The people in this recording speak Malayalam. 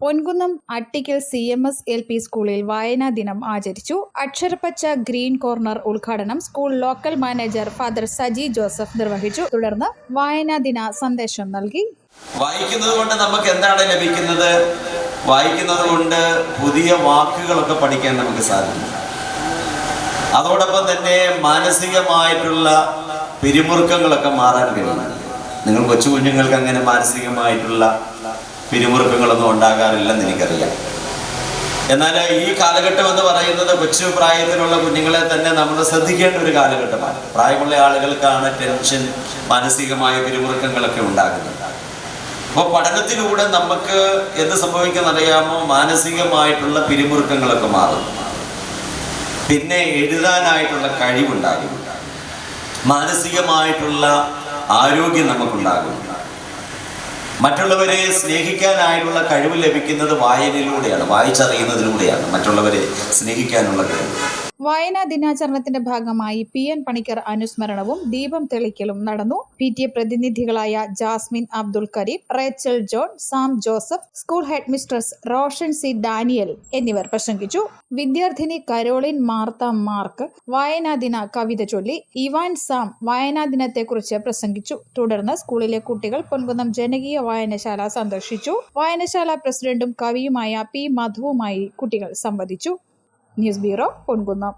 Ponkunnam Attikkal C M S L P സ്കൂളിൽ വായനാ ദിനം ആചരിച്ചു. അക്ഷരപ്പച്ച ഗ്രീൻ കോർണർ ഉദ്ഘാടനം school local manager father Saji Joseph നിർവഹിച്ചു. തുടർന്ന് വായനാ ദിന സന്ദേശം നൽകി. വായിക്കുന്നത് കൊണ്ട് നമുക്ക് എന്താണ് ലഭിക്കുന്നത്? വായിക്കുന്നത് കൊണ്ട് പുതിയ വാക്കുകളൊക്കെ പഠിക്കാൻ നമുക്ക് സാധിക്കും. അതോടൊപ്പം തന്നെ മാനസികമായിട്ടുള്ള പിരിമുറുക്കങ്ങളൊക്കെ മാറാൻ കഴിയും. നിങ്ങൾ കൊച്ചു കുഞ്ഞുങ്ങൾക്ക് അങ്ങനെ മാനസികമായിട്ടുള്ള പിരിമുറുക്കങ്ങളൊന്നും ഉണ്ടാകാറില്ലെന്ന് എനിക്കറിയാം. എന്നാൽ ഈ കാലഘട്ടം എന്ന് പറയുന്നത് കൊച്ചു പ്രായത്തിലുള്ള കുഞ്ഞുങ്ങളെ തന്നെ നമ്മൾ ശ്രദ്ധിക്കേണ്ട ഒരു കാലഘട്ടമാണ്. പ്രായമുള്ള ആളുകൾക്കാണ് ടെൻഷൻ മാനസികമായ പിരിമുറുക്കങ്ങളൊക്കെ ഉണ്ടാകുന്നത്. അപ്പോൾ പഠനത്തിലൂടെ നമുക്ക് എന്ത് സംഭവിക്കുന്നറിയാമോ മാനസികമായിട്ടുള്ള പിരിമുറുക്കങ്ങളൊക്കെ മാറും പിന്നെ എഴുതാനായിട്ടുള്ള കഴിവുണ്ടാകും. മാനസികമായിട്ടുള്ള ആരോഗ്യം നമുക്കുണ്ടാകും. മറ്റുള്ളവരെ സ്നേഹിക്കാനായിട്ടുള്ള കഴിവ് ലഭിക്കുന്നത് വായനയിലൂടെയാണ് വായിച്ചറിയുന്നതിലൂടെയാണ് മറ്റുള്ളവരെ സ്നേഹിക്കാനുള്ള കഴിവ്. വായനാ ദിനാചരണത്തിന്റെ ഭാഗമായി പി എൻ പണിക്കർ അനുസ്മരണവും ദീപം തെളിക്കലും നടന്നു. P T A പ്രതിനിധികളായ Jasmin Abdul Karim Rachel John Sam Joseph school headmistress Roshan C Daniel എന്നിവർ പ്രസംഗിച്ചു. വിദ്യാർത്ഥിനി കരോളിൻ മാർത്ത മാർക്ക് വായനാ ദിന കവിത ചൊല്ലി ഇവാൻ സാം വായനാ ദിനത്തെക്കുറിച്ച് പ്രസംഗിച്ചു. തുടർന്ന് സ്കൂളിലെ കുട്ടികൾ പൊൻകുന്നം ജനകീയ വായനശാല സന്ദർശിച്ചു. വായനശാല പ്രസിഡന്റും കവിയുമായ പി മധുവുമായി കുട്ടികൾ സംവദിച്ചു. News bureau కొనుగొందాం